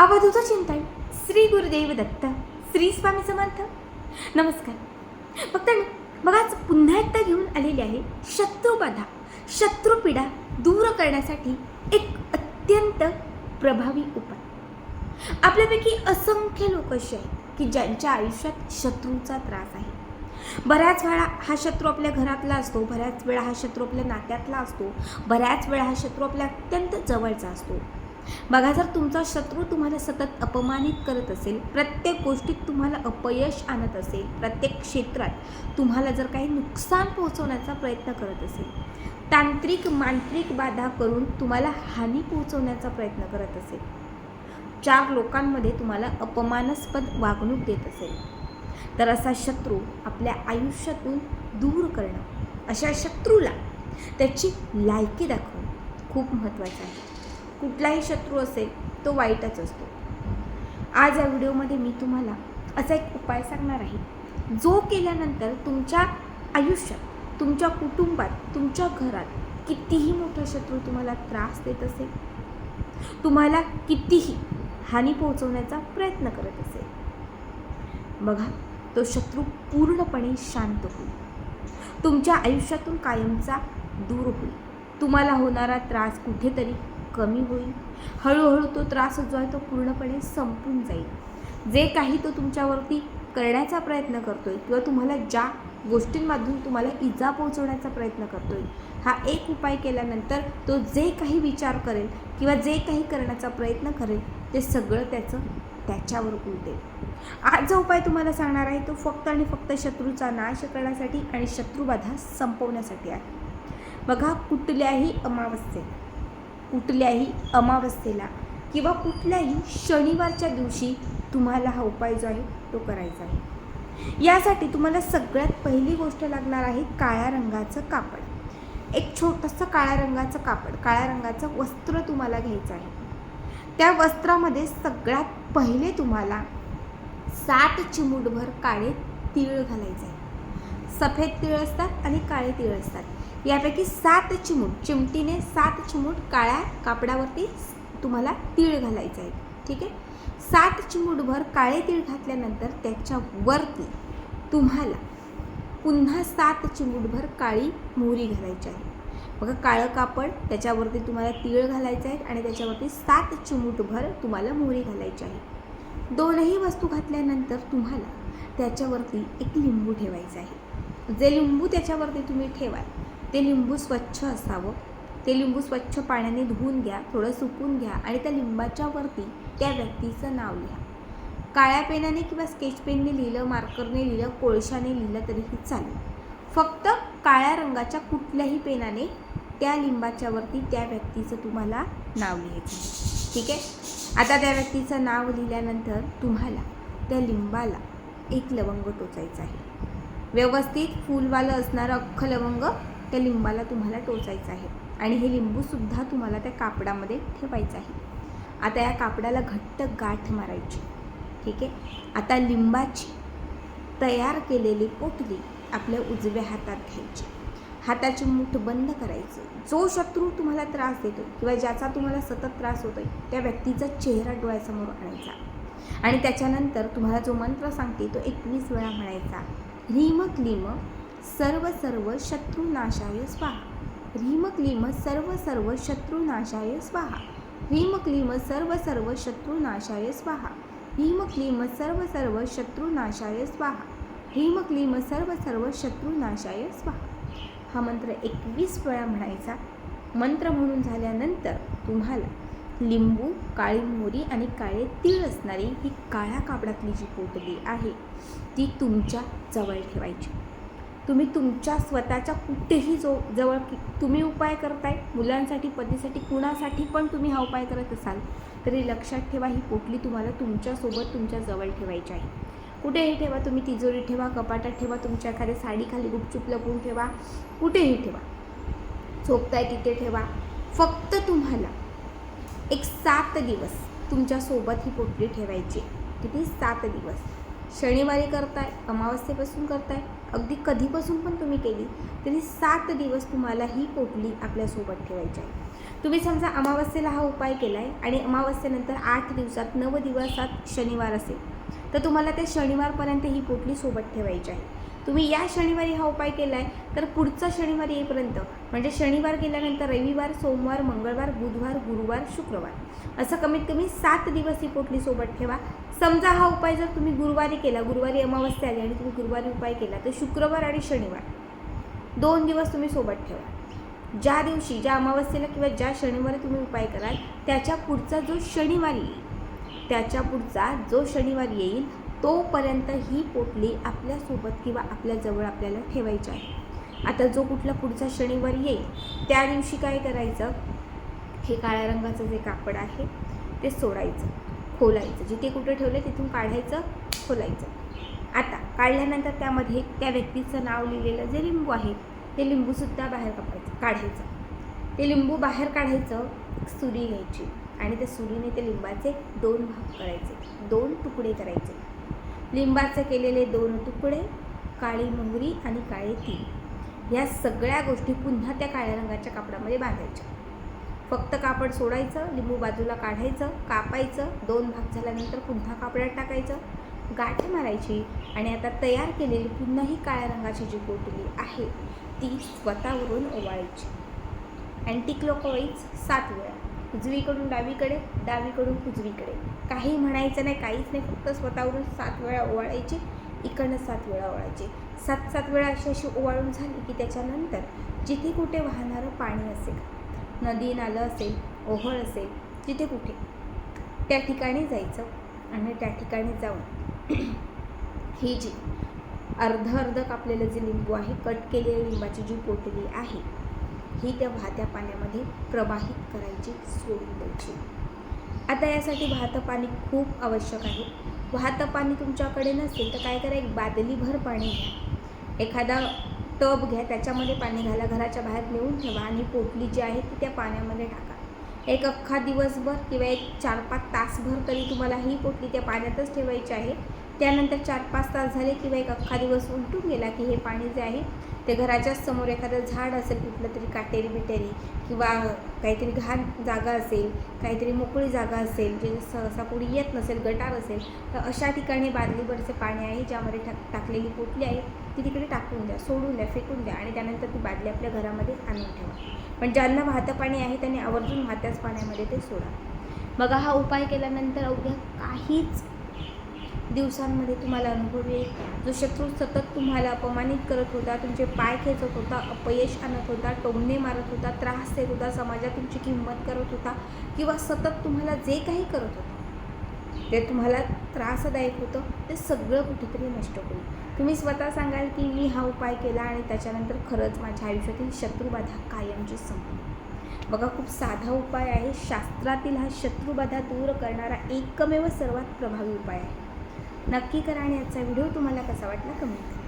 अवधूत चिंतन श्री गुरुदेव दत्त श्री स्वामी समर्थ. नमस्कार. फक्त बघा आज पुन्हा एकदा घेऊन आलेली आहे शत्रुबाधा शत्रुपीडा दूर करण्यासाठी एक अत्यंत प्रभावी उपाय. आपल्यापैकी असंख्य लोक असे आहेत की ज्यांच्या आयुष्यात शत्रूचा त्रास आहे. बऱ्याच वेळा हा शत्रू आपल्या घरातला असतो बऱ्याच वेळा हा शत्रू आपल्या नात्यातला असतो बऱ्याच वेळा हा शत्रू आपल्या अत्यंत जवळचा असतो. बघा जर तुमचा शत्रू तुम्हाला सतत अपमानित करत असेल प्रत्येक गोष्टीत तुम्हाला अपयश आणत असेल प्रत्येक क्षेत्रात तुम्हाला जर काही नुकसान पोहोचवण्याचा प्रयत्न करत असेल तांत्रिक मांत्रिक बाधा करून तुम्हाला हानी पोहोचवण्याचा प्रयत्न करत असेल चार लोकांमध्ये तुम्हाला अपमानास्पद वागणूक देत असेल तर असा शत्रू आपल्या आयुष्यातून दूर करणं अशा शत्रूला त्याची लायकी दाखवणं खूप महत्त्वाचं आहे. कुठलाही शत्रू असेल तो वाईटच असतो. आज या व्हिडिओमध्ये मी तुम्हाला असा एक उपाय सांगणार आहे. जो केल्यानंतर तुमच्या आयुष्यात तुमच्या कुटुंबात तुमच्या घरात कितीही मोठा शत्रू तुम्हाला त्रास देत असेल तुम्हाला कितीही हानी पोहोचवण्याचा प्रयत्न करत असेल बघा तो शत्रू पूर्णपणे शांत होईल. तुमच्या आयुष्यातून कायमचा दूर होईल. तुम्हाला होणारा त्रास कुठेतरी कमी होईल. हळूहळू तो त्रास जो आहे तो पूर्णपणे संपून जाईल. जे काही तो तुमच्यावरती करण्याचा प्रयत्न करतोय किंवा तुम्हाला ज्या गोष्टींमधून तुम्हाला इजा पोहोचवण्याचा प्रयत्न करतोय हा एक उपाय केल्यानंतर तो जे काही विचार करेल किंवा जे काही करण्याचा प्रयत्न करेल ते सगळं त्याचं त्याच्यावर उलटेल. आज जो उपाय तुम्हाला सांगणार आहे तो फक्त आणि फक्त शत्रूचा नाश करण्यासाठी आणि शत्रुबाधा संपवण्यासाठी आहे. बघा कुठल्याही अमावस्येत कुठल्याही अमावस्येला किंवा कुठल्याही शनिवारच्या दिवशी तुम्हाला हा उपाय जो आहे तो करायचा आहे. यासाठी तुम्हाला सगळ्यात पहिली गोष्ट लागणार आहे काळ्या रंगाचं कापड. एक छोटंसं काळ्या रंगाचं कापड काळ्या रंगाचं वस्त्र तुम्हाला घ्यायचं आहे. त्या वस्त्रामध्ये सगळ्यात पहिले तुम्हाला सात चिमूटभर काळे तीळ घालायचे आहे. सफेद तीळ असतात आणि काळे तीळ असतात. यापैकी सात चिमूट चिमटीने सात चिमूट काळ्या कापडावरती तुम्हाला तीळ घालायचं आहे ठीक आहे? सात चिमूटभर काळे तीळ घातल्यानंतर त्याच्यावरती तुम्हाला पुन्हा सात चिमूटभर काळी मोहरी घालायची आहे. बघा काळं कापड त्याच्यावरती तुम्हाला तीळ घालायचं आहे आणि त्याच्यावरती सात चिमूटभर तुम्हाला मोहरी घालायची आहे. दोनही वस्तू घातल्यानंतर तुम्हाला त्याच्यावरती एक लिंबू ठेवायचं आहे. जे लिंबू त्याच्यावरती तुम्ही ठेवाल ते लिंबू स्वच्छ असावं. ते लिंबू स्वच्छ पाण्याने धुवून घ्या थोडं सुकून घ्या आणि त्या लिंबाच्या वरती त्या व्यक्तीचं नाव लिहा. काळ्या पेनाने किंवा स्केच पेनने लिहिलं मार्करने लिहिलं कोळशाने लिहिलं तरीही चालेल. फक्त काळ्या रंगाच्या कुठल्याही पेनाने त्या लिंबाच्या वरती त्या व्यक्तीचं तुम्हाला नाव लिहायचं ठीक आहे? आता त्या व्यक्तीचं नाव लिहिल्यानंतर तुम्हाला त्या लिंबाला एक लवंग टोचायचं आहे. व्यवस्थित फुलवालं असणारं अख्खं लवंग त्या लिंबाला तुम्हाला टोचायचं आहे. आणि हे लिंबूसुद्धा तुम्हाला त्या कापडामध्ये ठेवायचं आहे. आता या कापडाला घट्ट गाठ मारायची. ठीक आहे? आता लिंबाची तयार केलेली पोटली आपल्या उजव्या हातात घ्यायची. हाताची मूठ बंद करायचं. जो शत्रू तुम्हाला त्रास देतो किंवा ज्याचा तुम्हाला सतत त्रास होतो त्या व्यक्तीचा चेहरा डोळ्यासमोर आणायचा. आणि त्याच्यानंतर तुम्हाला जो मंत्र सांगते तो एकवीस वेळा म्हणायचा. ह्रीम क्लीम सर्व सर्व शत्रुनाशाय स्वाहा. ह्रीम क्लीम सर्व सर्व शत्रुनाशाय स्वाहा. ह्रीम क्लीम सर्व सर्व शत्रुनाशाय स्वाहा. ह्रीम क्लीम सर्व सर्व शत्रुनाशाय स्वाहा. ह्रीम क्लीम सर्व सर्व शत्रुनाशाय स्वाहा. हा मंत्र एकवीस वेळा म्हणायचा. मंत्र म्हणून झाल्यानंतर तुम्हाला लिंबू काळी मोहरी आणि काळे तीळ असणारी ही काळ्या कापडातली जी पोटली आहे ती तुमच्या जवळ ठेवायची. तुम्ही तुमच्या स्वतःच्या कुठेही जो जवळ की तुम्ही उपाय करताय मुलांसाठी पतीसाठी कुणासाठी पण तुम्ही हा उपाय करत असाल तरी लक्षात ठेवा ही पोटली तुम्हाला तुमच्यासोबत तुमच्या जवळ ठेवायची आहे. कुठेही ठेवा तुम्ही तिजोरी ठेवा कपाटात ठेवा तुमच्या एखाद्या साडीखाली गुपचूप लपवून ठेवा कुठेही ठेवा. झोपताय तिथे ठेवा फक्त तुम्हाला एक सात दिवस तुमच्यासोबत ही पोटली ठेवायची. किती? सात दिवस. शनिवारी करताय अमावस्येपासून करताय अगदी कधीपासून पण तुम्ही केली तरी सात दिवस तुम्हाला ही पोटली आपल्यासोबत ठेवायची आहे. तुम्ही समजा अमावस्येला हा उपाय केला आहे आणि अमावस्येनंतर आठ दिवसात नव दिवसात शनिवार असेल तर तुम्हाला त्या शनिवारपर्यंत ही पोटली सोबत ठेवायची आहे. तुम्ही या शनिवारी हा उपाय केला आहे तर पुढचा शनिवार येईपर्यंत म्हणजे शनिवार गेल्यानंतर रविवार सोमवार मंगळवार बुधवार गुरुवार शुक्रवार असं कमीत कमी सात दिवस ही पोटली सोबत ठेवा. समजा हा उपाय जर तुम्ही गुरुवारी केला गुरुवारी अमावस्या आली आणि तुम्ही गुरुवारी उपाय केला तर शुक्रवार आणि शनिवार दोन दिवस तुम्ही सोबत ठेवा. ज्या दिवशी ज्या अमावस्येला किंवा ज्या शनिवारी तुम्ही उपाय कराल त्याच्या पुढचा जो शनिवार येईल त्याच्या पुढचा जो शनिवार येईल तोपर्यंत ही पोटली आपल्यासोबत किंवा आपल्याजवळ आपल्याला ठेवायची आहे. आता जो कुठला पुढचा शनिवार येईल त्या दिवशी काय करायचं? हे काळ्या रंगाचं जे कापड आहे ते सोडायचं खोलायचं. जिथे कुठे ठेवलं तिथून काढायचं खोलायचं. आता काढल्यानंतर त्यामध्ये त्या व्यक्तीचं नाव लिहिलेलं जे लिंबू आहे ते लिंबूसुद्धा बाहेर कापायचं काढायचं. ते लिंबू बाहेर काढायचं एक सुरी घ्यायची आणि त्या सुरीने ते लिंबाचे दोन भाग करायचे दोन तुकडे करायचे. लिंबाचे केलेले दोन तुकडे काळी मोहरी आणि काळे तीळ. या सगळ्या गोष्टी पुन्हा त्या काळ्या रंगाच्या कापडामध्ये बांधायच्या. फक्त कापड सोडायचं लिंबू बाजूला काढायचं कापायचं दोन भाग झाल्यानंतर पुन्हा कापडात टाकायचं गाठ मारायची आणि आता तयार केलेली पुन्हा ही काळ्या रंगाची जी पोटली आहे ती स्वतःवरून ओवाळायची. अँटी क्लॉकवाईज सात वेळा. उजवीकडून डावीकडे डावीकडून उजवीकडे. काही म्हणायचं नाही काहीच नाही फक्त स्वतःवरून सात वेळा ओवाळायची इकडनं सात वेळा ओवाळायची. सात सात वेळा अशी अशी ओवाळून झाली की त्याच्यानंतर जिथे कुठे वाहणारं पाणी असेल नदी नालं असेल ओहळ असेल जिथे कुठे त्या ठिकाणी जायचं आणि त्या ठिकाणी जाऊन ही जी अर्ध अर्ध कापलेलं जे लिंबू आहे कट केलेल्या लिंबाची जी पोटली आहे ही त्या वाहत्या पाण्यामध्ये प्रवाहित करायची सोडून द्यायची. आता यासाठी वाहतं पाणी खूप आवश्यक आहे. वाहतं पाणी तुमच्याकडे नसेल तर काय करा एक बादलीभर पाणी घ्या. एखादा टब घ्या त्याच्यामध्ये पाणी घाला घराच्या बाहेर नेऊन ठेवा आणि पोटली जी आहे ती त्या पाण्यामध्ये टाका. एक अख्खा दिवसभर किंवा एक चार पाच तासभर तरी तुम्हाला ही पोटली त्या पाण्यातच ठेवायची आहे. त्यानंतर चार पाच तास झाले किंवा एक अख्खा दिवस उलटून गेला की हे पाणी जे आहे ते घराच्याच समोर एखादं झाड असेल कुठलं तरी काटेरी बिटेरी किंवा काहीतरी घाण जागा असेल काहीतरी मोकळी जागा असेल जे सहसा कोणी येत नसेल गटार असेल तर अशा ठिकाणी बादलीवरचे पाणी आहे ज्यामध्ये टाक टाकलेली पोटली आहे ती तिकडे टाकून द्या सोडून द्या फेकून द्या आणि त्यानंतर ती बादली आपल्या घरामध्ये आणून ठेवा. पण ज्यांना वाहतं पाणी आहे त्यांनी आवर्जून वाहत्याच पाण्यामध्ये ते सोडा. बघा हा उपाय केल्यानंतर अवघ्या काहीच दिवसांमध्ये तुम्हाला अनुभव येईल. जो शत्रू सतत तुम्हाला अपमानित करत होता तुमचे पाय खेचत होता अपयश आणत होता टोमणे मारत होता त्रास देत होता समाजात तुमची किंमत करत होता किंवा सतत तुम्हाला जे काही करत होतं ते तुम्हाला त्रासदायक होतं ते सगळं कुठेतरी नष्ट होईल. तुम्ही स्वतः सांगाल की मी हा उपाय केला आणि त्याच्यानंतर खरंच माझ्या आयुष्यातील शत्रुबाधा कायमची संपली. बघा खूप साधा उपाय आहे. शास्त्रातील हा शत्रुबाधा दूर करणारा एकमेव सर्वात प्रभावी उपाय आहे. नक्की करा आणि आजचा व्हिडिओ तुम्हाला कसा वाटला कमेंट करा.